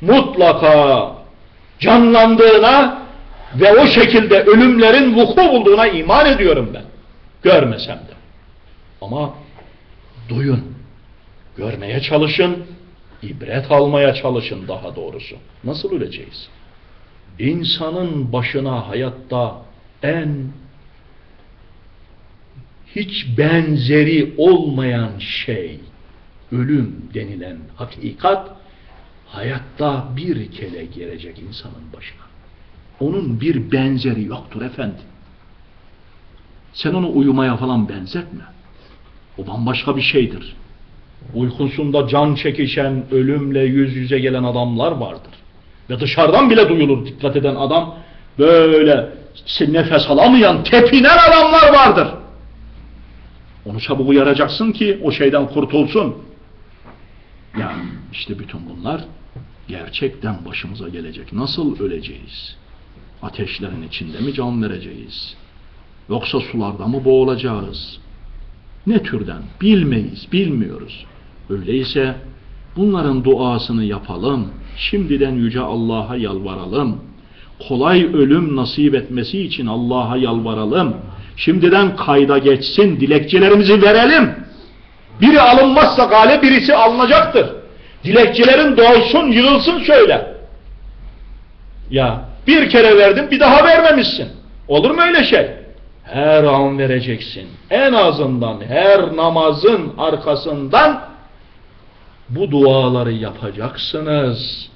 mutlaka canlandığına ve o şekilde ölümlerin vuku bulduğuna iman ediyorum ben. Görmesem de. Ama duyun, görmeye çalışın, ibret almaya çalışın daha doğrusu. Nasıl öleceğiz? İnsanın başına hayatta en hiç benzeri olmayan şey, ölüm denilen hakikat, hayatta bir kere gelecek insanın başına. Onun bir benzeri yoktur efendim. Sen onu uyumaya falan benzetme. O bambaşka bir şeydir. Uykusunda can çekişen, ölümle yüz yüze gelen adamlar vardır. Ve dışarıdan bile duyulur dikkat eden adam. Böyle nefes alamayan, tepinen adamlar vardır. Onu çabuk uyaracaksın ki o şeyden kurtulsun. Ya işte bütün bunlar gerçekten başımıza gelecek. Nasıl öleceğiz? Ateşlerin içinde mi can vereceğiz? Yoksa sularda mı boğulacağız? Ne türden? Bilmeyiz, bilmiyoruz. Öyleyse bunların duasını yapalım. Şimdiden Yüce Allah'a yalvaralım. Kolay ölüm nasip etmesi için Allah'a yalvaralım. Şimdiden kayda geçsin, dilekçelerimizi verelim. Biri alınmazsa gale birisi alınacaktır. Dilekçelerin dolsun, yığılsın şöyle. Ya bir kere verdin bir daha vermemişsin. Olur mu öyle şey? Her an vereceksin. En azından her namazın arkasından bu duaları yapacaksınız.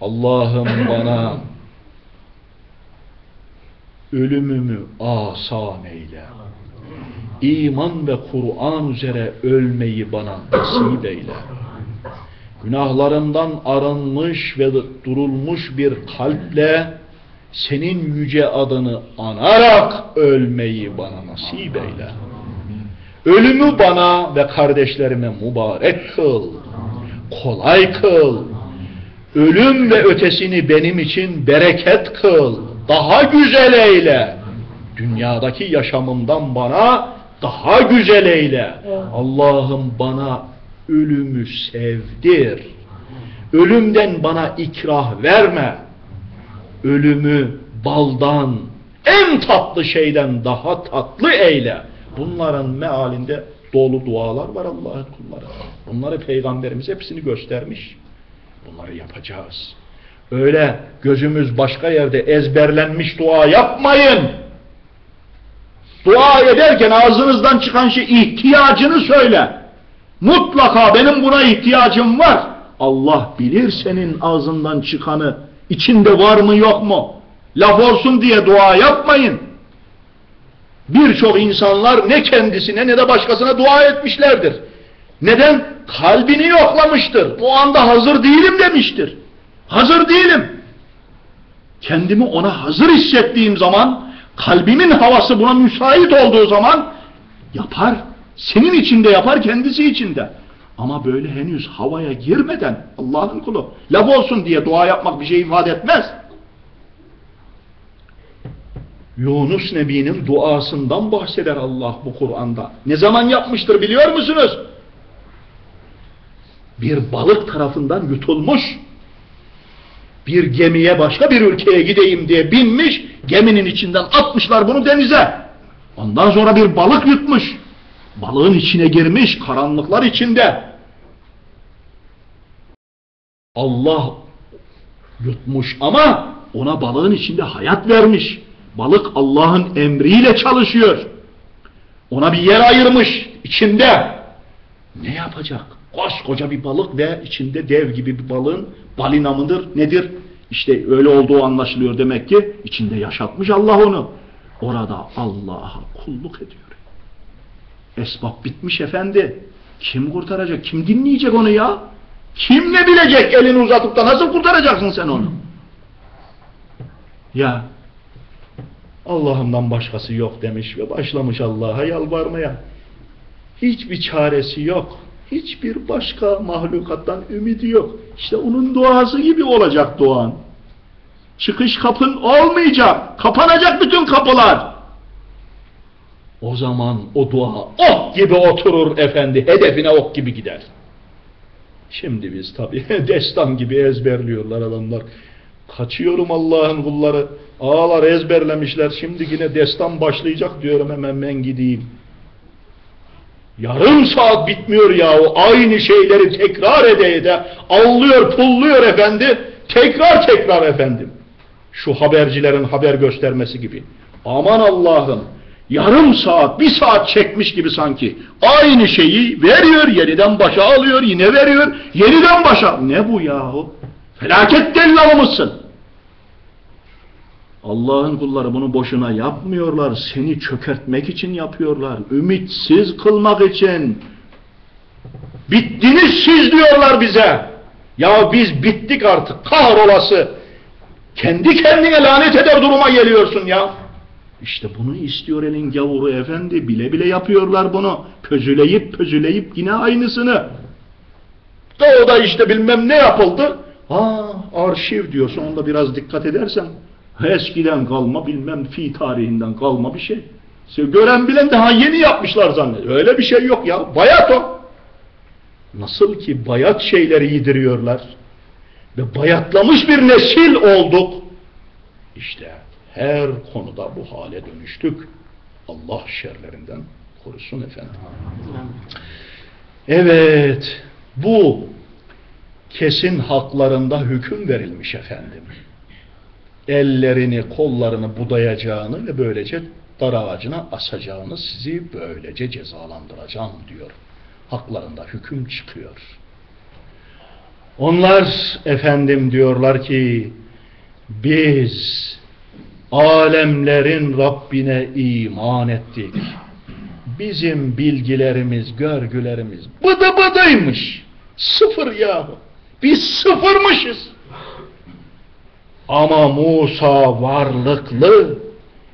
Allah'ım bana ölümümü asan eyle. İman ve Kur'an üzere ölmeyi bana nasip eyle. Günahlarımdan arınmış ve durulmuş bir kalple senin yüce adını anarak ölmeyi bana nasip eyle. Ölümü bana ve kardeşlerime mübarek kıl. Kolay kıl. Ölüm ve ötesini benim için bereket kıl. Daha güzel eyle. Dünyadaki yaşamımdan bana daha güzel eyle. Allah'ım bana ölümü sevdir. Ölümden bana ikrah verme. Ölümü baldan, en tatlı şeyden daha tatlı eyle. Bunların mealinde dolu dualar var Allah'ın kulları. Bunları Peygamberimiz hepsini göstermiş. Bunları yapacağız. Öyle gözümüz başka yerde ezberlenmiş dua yapmayın. Dua ederken ağzınızdan çıkan şey ihtiyacını söyle. Mutlaka benim buna ihtiyacım var. Allah bilir senin ağzından çıkanı. içinde var mı yok mu? Laf olsun diye dua yapmayın. Birçok insanlar ne kendisine ne de başkasına dua etmişlerdir. Neden? Kalbini yoklamıştır. Bu anda hazır değilim demiştir. Hazır değilim. Kendimi ona hazır hissettiğim zaman, kalbimin havası buna müsait olduğu zaman yapar. Senin içinde yapar, kendisi içinde. Ama böyle henüz havaya girmeden Allah'ın kulu laf olsun diye dua yapmak bir şey ifade etmez. Yunus Nebi'nin duasından bahseder Allah bu Kur'an'da. Ne zaman yapmıştır biliyor musunuz? Bir balık tarafından yutulmuş. Bir gemiye başka bir ülkeye gideyim diye binmiş. Geminin içinden atmışlar bunu denize. Ondan sonra bir balık yutmuş. Balığın içine girmiş karanlıklar içinde. Allah yutmuş ama ona balığın içinde hayat vermiş. Balık Allah'ın emriyle çalışıyor. Ona bir yer ayırmış içinde. Ne yapacak? Koskoca bir balık ve içinde dev gibi bir balığın balina mıdır nedir? İşte öyle olduğu anlaşılıyor demek ki içinde yaşatmış Allah onu. Orada Allah'a kulluk ediyor. Esbab bitmiş efendi. Kim kurtaracak? Kim dinleyecek onu ya? Kim ne bilecek elini uzatıp da nasıl kurtaracaksın sen onu? Ya Allah'ımdan başkası yok demiş ve başlamış Allah'a yalvarmaya. Hiçbir çaresi yok. Hiçbir başka mahlukattan ümidi yok. İşte onun duası gibi olacak duan. Çıkış kapın olmayacak. Kapanacak bütün kapılar. O zaman o dua ok gibi oturur efendi. Hedefine ok gibi gider. Şimdi biz tabi destan gibi ezberliyorlar adamlar. Kaçıyorum Allah'ın kulları. Ağalar ezberlemişler. Şimdi yine destan başlayacak diyorum hemen ben gideyim. Yarım saat bitmiyor yahu. Aynı şeyleri tekrar ede ede allıyor pulluyor efendi. Tekrar tekrar efendim. Şu habercilerin haber göstermesi gibi. Aman Allah'ım. Yarım saat, bir saat çekmiş gibi sanki. Aynı şeyi veriyor, yeniden başa alıyor, yine veriyor, yeniden başa. Ne bu yahu? Felaket dellalı mısın? Allah'ın kulları bunu boşuna yapmıyorlar. Seni çökertmek için yapıyorlar. Ümitsiz kılmak için. Bittiniz siz diyorlar bize. Ya biz bittik artık kahrolası. Kendi kendine lanet eder duruma geliyorsun ya. İşte bunu istiyor elin gavuru efendi. Bile bile yapıyorlar bunu. Pözüleyip pözüleyip yine aynısını. Da o da işte bilmem ne yapıldı. Aa arşiv diyor. Sonunda biraz dikkat edersen. Eskiden kalma bilmem fi tarihinden kalma bir şey. Gören bilen daha yeni yapmışlar zannediyor. Öyle bir şey yok ya. Bayat o. Nasıl ki bayat şeyleri yediriyorlar. Ve bayatlamış bir nesil olduk. İşte her konuda bu hale dönüştük. Allah şerlerinden korusun efendim. Evet, bu kesin haklarında hüküm verilmiş efendim. Ellerini, kollarını budayacağını ve böylece dar ağacına asacağını sizi böylece cezalandıracağım diyor. Haklarında hüküm çıkıyor. Onlar efendim diyorlar ki biz alemlerin Rabbine iman ettik. Bizim bilgilerimiz, görgülerimiz bıdı bıdıymış. Sıfır yahu. Biz sıfırmışız. Ama Musa varlıklı,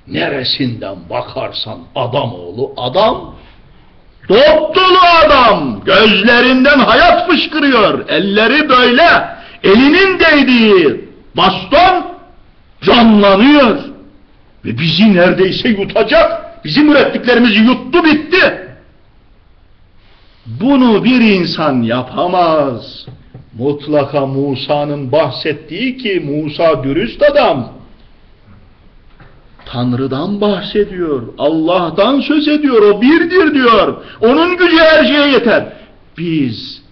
neresinden bakarsan adam oğlu adam, dopdolu adam, gözlerinden hayat fışkırıyor, elleri böyle, elinin değdiği baston canlanıyor. Ve bizi neredeyse yutacak, bizim ürettiklerimizi yuttu bitti. Bunu bir insan yapamaz. Mutlaka Musa'nın bahsettiği ki Musa dürüst adam. Tanrı'dan bahsediyor. Allah'tan söz ediyor. O birdir diyor. Onun gücü her şeye yeter. Biz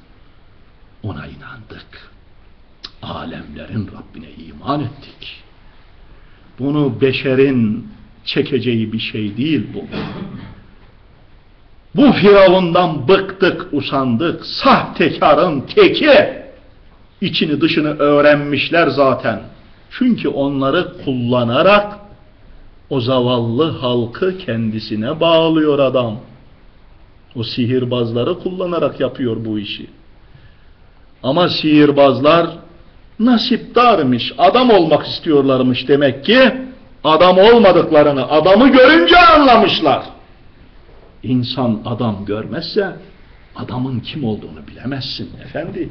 ona inandık. Alemlerin Rabbine iman ettik. Bunu beşerin çekeceği bir şey değil bu. Bu firavundan bıktık, usandık. Sahtekarın teki. İçini dışını öğrenmişler zaten. Çünkü onları kullanarak o zavallı halkı kendisine bağlıyor adam. O sihirbazları kullanarak yapıyor bu işi. Ama sihirbazlar nasiptarmış, adam olmak istiyorlarmış demek ki adam olmadıklarını adamı görünce anlamışlar. İnsan adam görmezse adamın kim olduğunu bilemezsin efendi.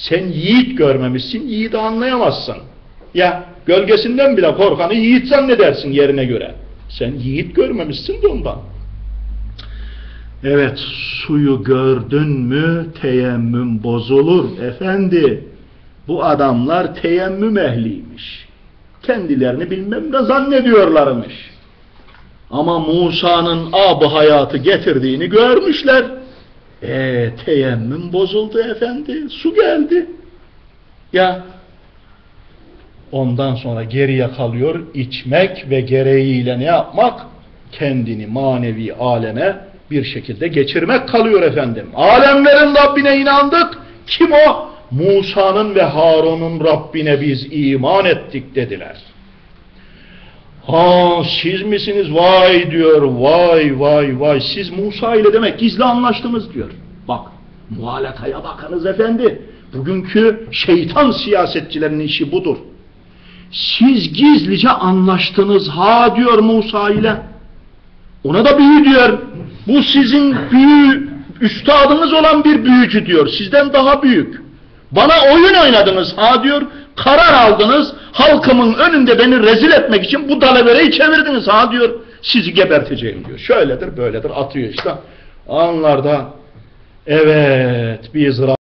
Sen yiğit görmemişsin, yiğidi anlayamazsın. Ya gölgesinden bile korkanı yiğit zannedersin yerine göre. Sen yiğit görmemişsin de ondan. Evet suyu gördün mü teyemmüm bozulur efendi. Bu adamlar teyemmüm ehliymiş. Kendilerini bilmem ne zannediyorlarmış. Ama Musa'nın ab hayatı getirdiğini görmüşler. E teyemmüm bozuldu efendi. Su geldi. Ya ondan sonra geriye kalıyor içmek ve gereğiyle ne yapmak? Kendini manevi aleme bir şekilde geçirmek kalıyor efendim. Alemlerin Rabbine inandık. Kim o? Musa'nın ve Harun'un Rabbine biz iman ettik dediler. Ha siz misiniz? Vay diyor. Vay vay vay. Siz Musa ile demek gizli anlaştınız diyor. Bak muhalataya bakınız efendi. Bugünkü şeytan siyasetçilerinin işi budur. Siz gizlice anlaştınız ha diyor Musa ile. Ona da büyü diyor. Bu sizin büyü, üstadınız olan bir büyücü diyor. Sizden daha büyük. Bana oyun oynadınız ha diyor. Karar aldınız. Halkımın önünde beni rezil etmek için bu dalavereyi çevirdiniz ha diyor. Sizi geberteceğim diyor. Şöyledir böyledir atıyor işte. Anlarda evet biz